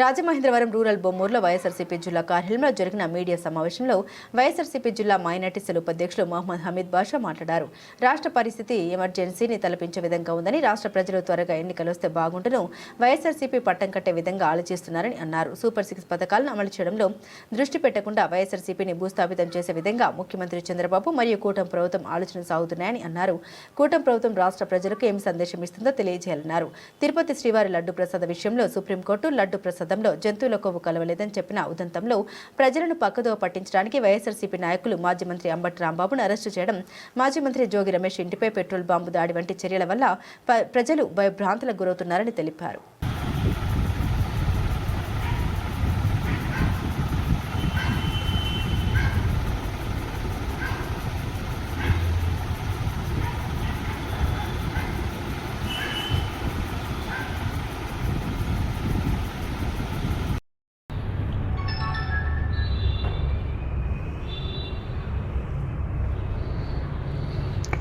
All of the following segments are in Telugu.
రాజమహేంద్రవరం రూరల్ బొమ్మూరులో వైఎస్ఆర్సీపీ జిల్లా కార్యాలయంలో జరిగిన మీడియా సమావేశంలో వైఎస్ఆర్సీపీ జిల్లా మైనార్టీ సెల్ ఉపాధ్యక్షులు మహమ్మద్ హమీద్ బాషా మాట్లాడారు. రాష్ట్ర పరిస్థితి ఎమర్జెన్సీని తలపించే విధంగా ఉందని రాష్ట్ర ప్రజలు త్వరగా ఎన్నికలు వస్తే బాగుంటును వైఎస్ఆర్సీపీ పట్టం కట్టే విధంగా ఆలోచిస్తున్నారని అన్నారు. సూపర్ సిక్స్ పథకాలను అమలు చేయడంలో దృష్టి పెట్టకుండా వైఎస్ఆర్సీపీని భూస్థాపితం చేసే విధంగా ముఖ్యమంత్రి చంద్రబాబు మరియు కూటమి ప్రభుత్వం ఆలోచన సాగుతున్నాయని అన్నారు. కూటమి ప్రభుత్వం రాష్ట్ర ప్రజలకు ఏం సందేశం ఇస్తుందో తెలియజేయాలన్నారు. తిరుపతి శ్రీవారి లడ్డు ప్రసాద విషయంలో సుప్రీంకోర్టు లడ్డు ప్రసాద్ ప్రసాదంలో జంతువుల కొవ్వు కలవలేదని చెప్పిన ఉదంతంలో ప్రజలను పక్కదో పట్టించడానికి వైఎస్ఆర్సీపీ నాయకులు మాజీ మంత్రి అంబటి రాంబాబును అరెస్టు చేయడం మాజీ మంత్రి జోగి రమేష్ ఇంటిపై పెట్రోల్ బాంబు దాడి వంటి చర్యల వల్ల ప్రజలు భయభ్రాంతులకు గురవుతున్నారని తెలిపారు.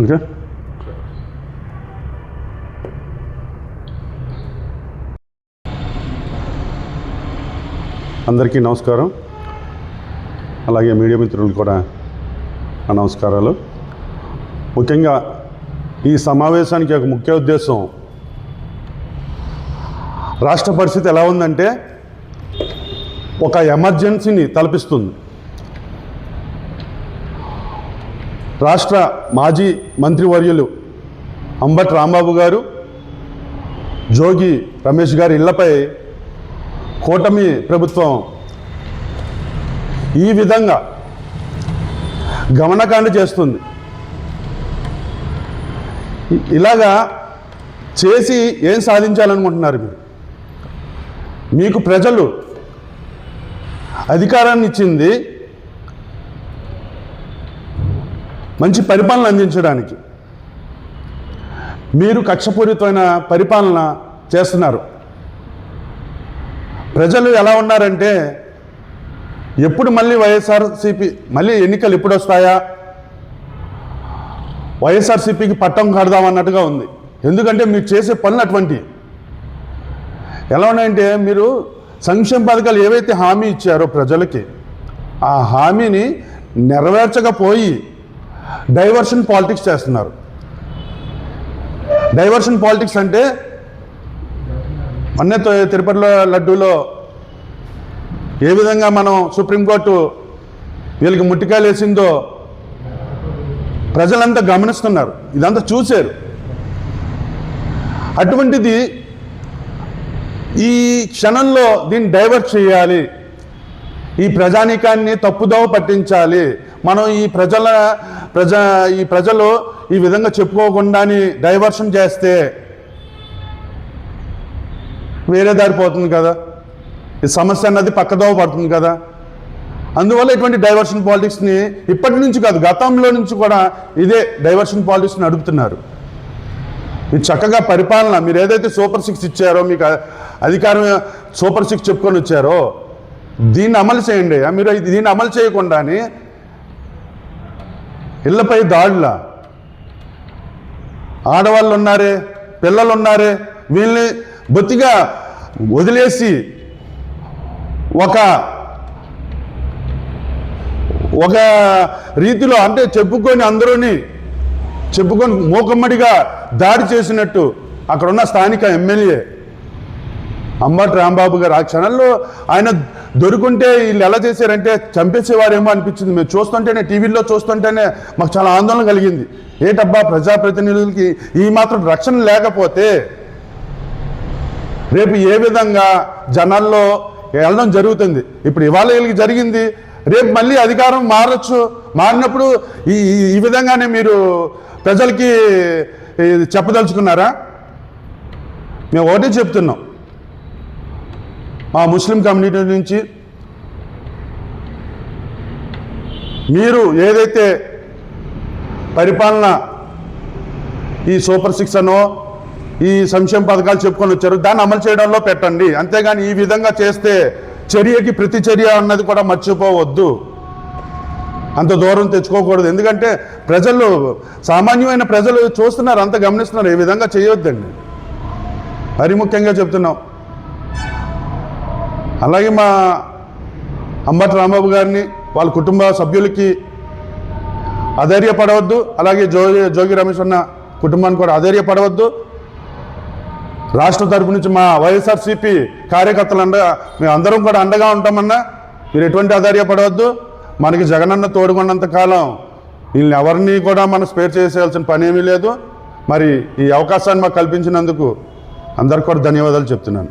ఓకే అందరికీ నమస్కారం. అలాగే మీడియా మిత్రులు కూడా నమస్కారాలు. ముఖ్యంగా ఈ సమావేశానికి ఒక ముఖ్య ఉద్దేశం రాష్ట్ర పరిస్థితి ఎలా ఉందంటే ఒక ఎమర్జెన్సీని తలపిస్తుంది. రాష్ట్ర మాజీ మంత్రివర్యులు అంబట్ రాంబాబు గారు జోగి రమేష్ గారి ఇళ్ళపై కూటమి ప్రభుత్వం ఈ విధంగా గమనకాండ చేస్తుంది. ఇలాగా చేసి ఏం సాధించాలనుకుంటున్నారు మీరు? మీకు ప్రజలు అధికారాన్ని ఇచ్చింది మంచి పరిపాలన అందించడానికి. మీరు కక్షపూరితమైన పరిపాలన చేస్తున్నారు. ప్రజలు ఎలా ఉన్నారంటే ఎప్పుడు మళ్ళీ వైఎస్ఆర్సీపీ మళ్ళీ ఎన్నికలు ఎప్పుడు వస్తాయా? వైఎస్ఆర్సీపీకి పట్టం కడదామన్నట్టుగా ఉంది. ఎందుకంటే మీరు చేసే పనులు అటువంటి ఎలా ఉన్నాయంటే మీరు సంక్షేమ పథకాలు ఏవైతే హామీ ఇచ్చారో ప్రజలకి ఆ హామీని నెరవేర్చకపోయి డైవర్షన్ పాలిటిక్స్ చేస్తున్నారు. డైవర్షన్ పాలిటిక్స్ అంటే మొన్నే తిరుపతిలో లడ్డూలో ఏ విధంగా మనం సుప్రీంకోర్టు వీళ్ళకి ముట్టికాయలు వేసిందో ప్రజలంతా గమనిస్తున్నారు. ఇదంతా చూశారు. అటువంటిది ఈ క్షణంలో దీన్ని డైవర్ట్ చేయాలి. ఈ ప్రజానీకాన్ని తప్పుదోవ పట్టించాలి మనం ఈ ప్రజల ప్రజ ఈ ప్రజలు ఈ విధంగా చెప్పుకోకుండాని డైవర్షన్ చేస్తే వేరే దారి పోతుంది కదా. ఈ సమస్య అన్నది పక్కదోవ పడుతుంది కదా. అందువల్ల ఇటువంటి డైవర్షన్ పాలిటిక్స్ని ఇప్పటి నుంచి కాదు గతంలో నుంచి కూడా ఇదే డైవర్షన్ పాలిటిక్స్ని నడుపుతున్నారు. మీరు చక్కగా పరిపాలన మీరు ఏదైతే సూపర్ సిక్స్ ఇచ్చారో మీకు అధికారం సూపర్ సిక్స్ చెప్పుకొని వచ్చారో దీన్ని అమలు చేయండి మీరు ఇది- దీన్ని అమలు చేయకుండానే ఇళ్ళపై దాడుల. ఆడవాళ్ళు ఉన్నారే పిల్లలు ఉన్నారే వీళ్ళని బొత్తిగా వదిలేసి ఒక ఒక రీతిలో అంటే చెప్పుకొని అందరూని చెప్పుకొని మూకమ్మడిగా దాడి చేసినట్టు అక్కడ ఉన్న స్థానిక ఎమ్మెల్యే అంబటి రాంబాబు గారు ఆ క్షణంలో ఆయన దొరుకుంటే వీళ్ళు ఎలా చేశారంటే చంపేసేవారేమో అనిపించింది. మేము చూస్తుంటేనే టీవీలో చూస్తుంటేనే మాకు చాలా ఆందోళన కలిగింది. ఏటబ్బా ప్రజాప్రతినిధులకి ఈ మాత్రం రక్షణ లేకపోతే రేపు ఏ విధంగా జనాల్లో వెళ్ళడం జరుగుతుంది? ఇప్పుడు ఇవాళ వీళ్ళకి జరిగింది. రేపు మళ్ళీ అధికారం మారచ్చు. మారినప్పుడు ఈ ఈ- విధంగానే మీరు ప్రజలకి చెప్పదలుచుకున్నారా? మేము ఒకటే చెప్తున్నాం. మా ముస్లిం కమ్యూనిటీ నుంచి మీరు ఏదైతే పరిపాలన ఈ సూపర్ సిక్స్ అనో ఈ సంక్షేమ పథకాలు చెప్పుకొని వచ్చారు దాన్ని అమలు చేయడంలో పెట్టండి. అంతేగాని ఈ విధంగా చేస్తే చర్యకి ప్రతి చర్య అన్నది కూడా మర్చిపోవద్దు. అంత దూరం తెచ్చుకోకూడదు. ఎందుకంటే ప్రజలు సామాన్యమైన ప్రజలు చూస్తున్నారు అంత గమనిస్తున్నారు. ఏ విధంగా చేయొద్దండి. మరి ముఖ్యంగా చెప్తున్నాం అలాగే మా అంబటి రాంబాబు గారిని వాళ్ళ కుటుంబ సభ్యులకి అధైర్యపడవద్దు. అలాగే జోగి జోగి రమేష్ అన్న కుటుంబానికి కూడా అధైర్యపడవద్దు. రాష్ట్ర తరపు నుంచి మా వైఎస్ఆర్సీపీ కార్యకర్తలు అండగా మేమందరం కూడా అండగా ఉంటామన్నా మీరు ఎటువంటి అధైర్యపడవద్దు. మనకి జగనన్న తోడుకున్నంత కాలం వీళ్ళని ఎవరిని కూడా మనం స్పేర్ చేసేయాల్సిన పని ఏమీ లేదు. మరి ఈ అవకాశాన్ని మాకు కల్పించినందుకు అందరికి కూడా ధన్యవాదాలు చెప్తున్నాను.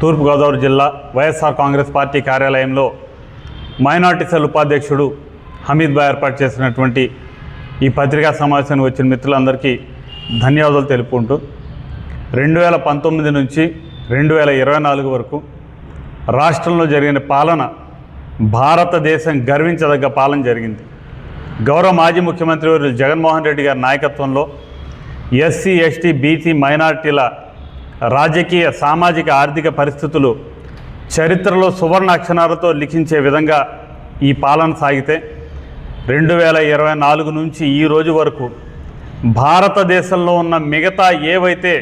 తూర్పుగోదావరి జిల్లా వైఎస్ఆర్ కాంగ్రెస్ పార్టీ కార్యాలయంలో మైనార్టీ సెల్ ఉపాధ్యక్షుడు హమీద్ బాయ్ ఏర్పాటు చేసినటువంటి ఈ పత్రికా సమావేశానికి వచ్చిన మిత్రులందరికీ ధన్యవాదాలు తెలుపుకుంటూ రెండు వేల పంతొమ్మిది నుంచి రెండు వేల ఇరవై నాలుగు వరకు రాష్ట్రంలో జరిగిన పాలన భారతదేశం గర్వించదగ్గ పాలన జరిగింది. గౌరవ మాజీ ముఖ్యమంత్రి వారు జగన్మోహన్ రెడ్డి గారి నాయకత్వంలో ఎస్సీ ఎస్టీ బీసీ మైనార్టీల రాజకీయ సామాజిక ఆర్థిక పరిస్థితులు చరిత్రలో సువర్ణ అక్షరాలతో లిఖించే విధంగా ఈ పాలన సాగితే రెండు వేల ఇరవై నాలుగు నుంచి ఈ రోజు వరకు భారతదేశంలో ఉన్న మిగతా ఏవైతే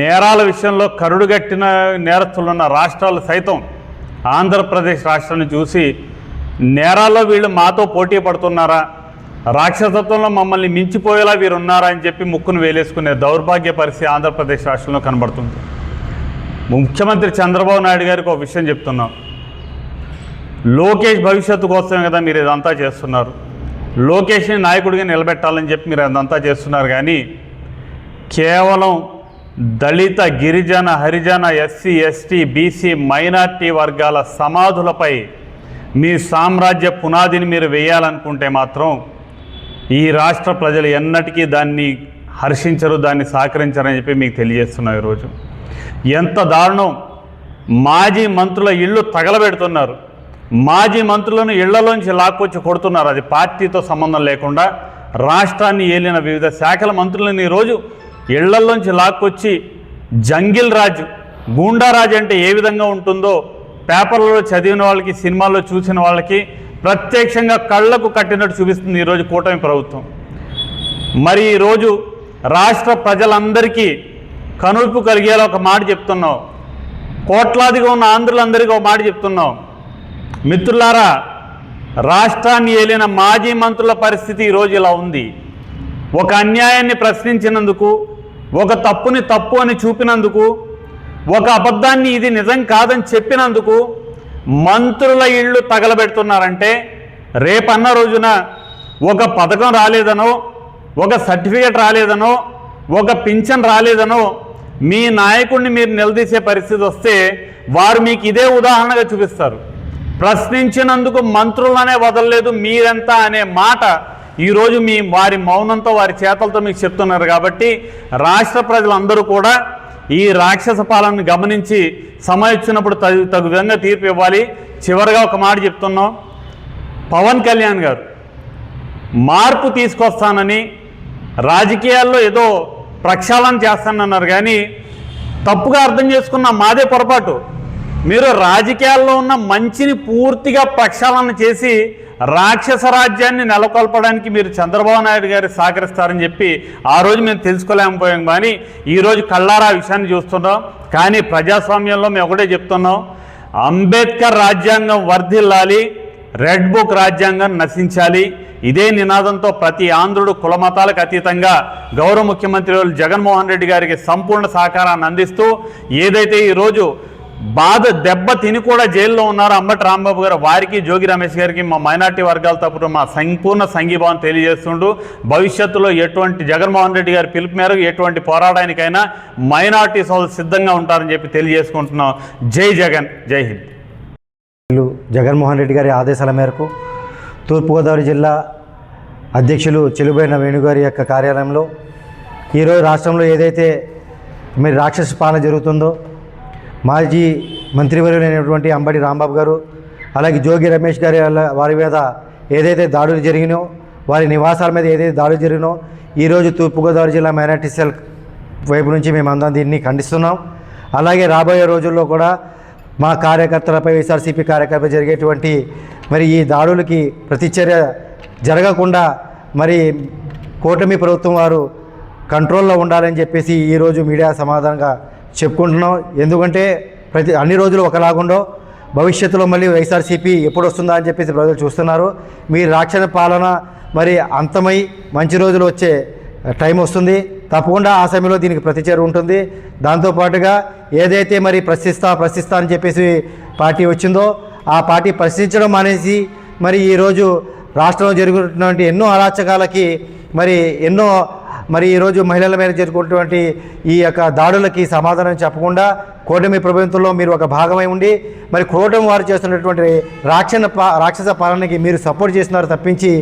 నేరాల విషయంలో కరుడుగట్టిన నేరస్తులున్న రాష్ట్రాలు సైతం ఆంధ్రప్రదేశ్ రాష్ట్రాన్ని చూసి నేరాల్లో వీళ్ళు మాతో పోటీ పడుతున్నారా? రాక్షసత్వంలో మమ్మల్ని మించిపోయేలా వీరు ఉన్నారని చెప్పి ముక్కును వేలేసుకునే దౌర్భాగ్య పరిస్థితి ఆంధ్రప్రదేశ్ రాష్ట్రంలో కనబడుతుంది. ముఖ్యమంత్రి చంద్రబాబు నాయుడు గారికి ఒక విషయం చెప్తున్నాం. లోకేష్ భవిష్యత్తు కోసమే కదా మీరు ఇదంతా చేస్తున్నారు. లోకేష్ని నాయకుడిగా నిలబెట్టాలని చెప్పి మీరు అదంతా చేస్తున్నారు కానీ కేవలం దళిత గిరిజన హరిజన ఎస్సీ ఎస్టీ బీసీ మైనార్టీ వర్గాల సమాధులపై మీ సామ్రాజ్య పునాదిని మీరు వేయాలనుకుంటే మాత్రం ఈ రాష్ట్ర ప్రజలు ఎన్నటికీ దాన్ని హర్షించరు దాన్ని సహకరించరని చెప్పి మీకు తెలియజేస్తున్నాం ఈరోజు. ఎంత దారుణం. మాజీ మంత్రుల ఇళ్ళు తగలబెడుతున్నారు. మాజీ మంత్రులను ఇళ్ళలోంచి లాక్కొచ్చి కొడుతున్నారు. అది పార్టీతో సంబంధం లేకుండా రాష్ట్రాన్ని ఏలిన వివిధ శాఖల మంత్రులను ఈరోజు ఇళ్ళలోంచి లాక్కొచ్చి జంగిల్ రాజు గూండారాజు అంటే ఏ విధంగా ఉంటుందో పేపర్లలో చదివిన వాళ్ళకి సినిమాల్లో చూసిన వాళ్ళకి ప్రత్యక్షంగా కళ్ళకు కట్టినట్టు చూపిస్తుంది ఈరోజు కూటమి ప్రభుత్వం. మరి ఈరోజు రాష్ట్ర ప్రజలందరికీ కనుల్పు కలిగేలా ఒక మాట చెప్తున్నావు. కోట్లాదిగా ఉన్న ఆంధ్రులందరికీ ఒక మాట చెప్తున్నావు. మిత్రులారా రాష్ట్రాన్ని ఏలిన మాజీ మంత్రుల పరిస్థితి ఈరోజు ఇలా ఉంది. ఒక అన్యాయాన్ని ప్రశ్నించినందుకు ఒక తప్పుని తప్పు అని చూపినందుకు ఒక అబద్ధాన్ని ఇది నిజం కాదని చెప్పినందుకు మంత్రుల ఇళ్ళు తగలబెడుతున్నారంటే రేపన్న రోజున ఒక పథకం రాలేదనో ఒక సర్టిఫికేట్ రాలేదనో ఒక పింఛన్ రాలేదనో మీ నాయకుడిని మీరు నిలదీసే పరిస్థితి వస్తే వారు మీకు ఇదే ఉదాహరణగా చూపిస్తారు. ప్రశ్నించినందుకు మంత్రులనే వదలలేదు మీరెంత అనే మాట ఈరోజు మీ వారి మౌనంతో వారి చేతలతో మీకు చెప్తున్నారు కాబట్టి రాష్ట్ర ప్రజలందరూ కూడా ఈ రాక్షస పాలనను గమనించి సమయం ఇచ్చినప్పుడు తగు తగు విధంగా తీర్పు ఇవ్వాలి. చివరిగా ఒక మాట చెప్తున్నాం. పవన్ కళ్యాణ్ గారు మార్పు తీసుకొస్తానని రాజకీయాల్లో ఏదో ప్రక్షాళన చేస్తానన్నారు. కానీ తప్పుగా అర్థం చేసుకున్న మాదే పొరపాటు. మీరు రాజకీయాల్లో ఉన్న మంచిని పూర్తిగా ప్రక్షాళన చేసి రాక్షస రాజ్యాన్ని నెలకొల్పడానికి మీరు చంద్రబాబు నాయుడు గారు సహకరిస్తారని చెప్పి ఆ రోజు మేము తెలుసుకోలేకపోయాం కానీ ఈరోజు కళ్ళారా విషయాన్ని చూస్తున్నాం. కానీ ప్రజాస్వామ్యంలో మేము ఒకటే చెప్తున్నాం. అంబేద్కర్ రాజ్యాంగం వర్ధిల్లాలి రెడ్ బుక్ రాజ్యాంగం నశించాలి. ఇదే నినాదంతో ప్రతి ఆంధ్రుడు కులమతాలకు అతీతంగా గౌరవ ముఖ్యమంత్రి జగన్మోహన్ రెడ్డి గారికి సంపూర్ణ సహకారాన్ని అందిస్తూ ఏదైతే ఈరోజు బాధ దెబ్బ తిని కూడా జైల్లో ఉన్నారు అంబటి రాంబాబు గారు. వారికి జోగి రమేష్ గారికి మా మైనార్టీ వర్గాల తప్పుడు మా సంపూర్ణ సంఘీభావం తెలియజేస్తుంటూ భవిష్యత్తులో ఎటువంటి జగన్మోహన్ రెడ్డి గారి పిలుపు మేరకు ఎటువంటి పోరాటానికైనా మైనార్టీ సోదరు సిద్ధంగా ఉంటారని చెప్పి తెలియజేసుకుంటున్నాం. జై జగన్ జై హింద్. జగన్మోహన్ రెడ్డి గారి ఆదేశాల మేరకు తూర్పుగోదావరి జిల్లా అధ్యక్షులు చెలుబైన వేణుగారి యొక్క కార్యాలయంలో ఈరోజు రాష్ట్రంలో ఏదైతే మరి రాక్షస పాలన జరుగుతుందో మాజీ మంత్రివర్యులైనటువంటి అంబటి రాంబాబు గారు అలాగే జోగి రమేష్ గారి వారి మీద ఏదైతే దాడులు జరిగినో వారి నివాసాల మీద ఏదైతే దాడులు జరిగినో ఈరోజు తూర్పుగోదావరి జిల్లా మైనార్టీ సెల్ వైపు నుంచి మేమందరం దీన్ని ఖండిస్తున్నాం. అలాగే రాబోయే రోజుల్లో కూడా మా కార్యకర్తలపై వైఎస్ఆర్సీపీ కార్యకర్తలపై జరిగేటువంటి మరి ఈ దాడులకి ప్రతిచర్య జరగకుండా మరి కూటమి ప్రభుత్వం వారు కంట్రోల్లో ఉండాలని చెప్పేసి ఈరోజు మీడియా సమాధానంగా చెప్పుకుంటున్నాం ఎందుకంటే ప్రతి అన్ని రోజులు ఒకలాగుండో భవిష్యత్తులో మళ్ళీ వైఎస్ఆర్సీపీ ఎప్పుడు వస్తుందా అని చెప్పేసి ప్రజలు చూస్తున్నారు. మీ రాక్షణ పాలన మరి అంతమై మంచి రోజులు వచ్చే టైం వస్తుంది. తప్పకుండా ఆ సమయంలో దీనికి ప్రతిచర్య ఉంటుంది. దాంతోపాటుగా ఏదైతే మరి ప్రశ్నిస్తా ప్రశ్నిస్తా అని చెప్పేసి పార్టీ వచ్చిందో ఆ పార్టీ ప్రశ్నించడం మానేసి మరి ఈరోజు రాష్ట్రంలో జరుగుతున్నటువంటి ఎన్నో అరాచకాలకి మరి ఎన్నో మరి ఈరోజు మహిళల మీద జరుగుతున్నటువంటి ఈ యొక్క దాడులకి సమాధానం చెప్పకుండా కూటమి ప్రభుత్వంలో మీరు ఒక భాగమై ఉండి మరి కూటమి వారు చేస్తున్నటువంటి రాక్షణ రాక్షస పాలనకి మీరు సపోర్ట్ చేస్తున్నారు తప్పించి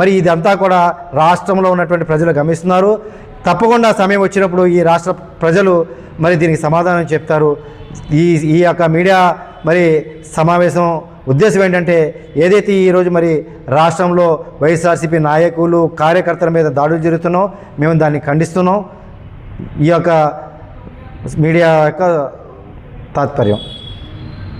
మరి ఇదంతా కూడా రాష్ట్రంలో ఉన్నటువంటి ప్రజలు గమనిస్తున్నారు. తప్పకుండా సమయం వచ్చినప్పుడు ఈ రాష్ట్ర ప్రజలు మరి దీనికి సమాధానం చెప్తారు. ఈ ఈ యొక్క మీడియా మరి సమావేశం ఉద్దేశం ఏంటంటే ఏదైతే ఈరోజు మరి రాష్ట్రంలో వైఎస్ఆర్సీపీ నాయకులు కార్యకర్తల మీద దాడులు జరుగుతున్నాం మేము దాన్ని ఖండిస్తున్నాం. ఈ యొక్క మీడియా యొక్క తాత్పర్యం.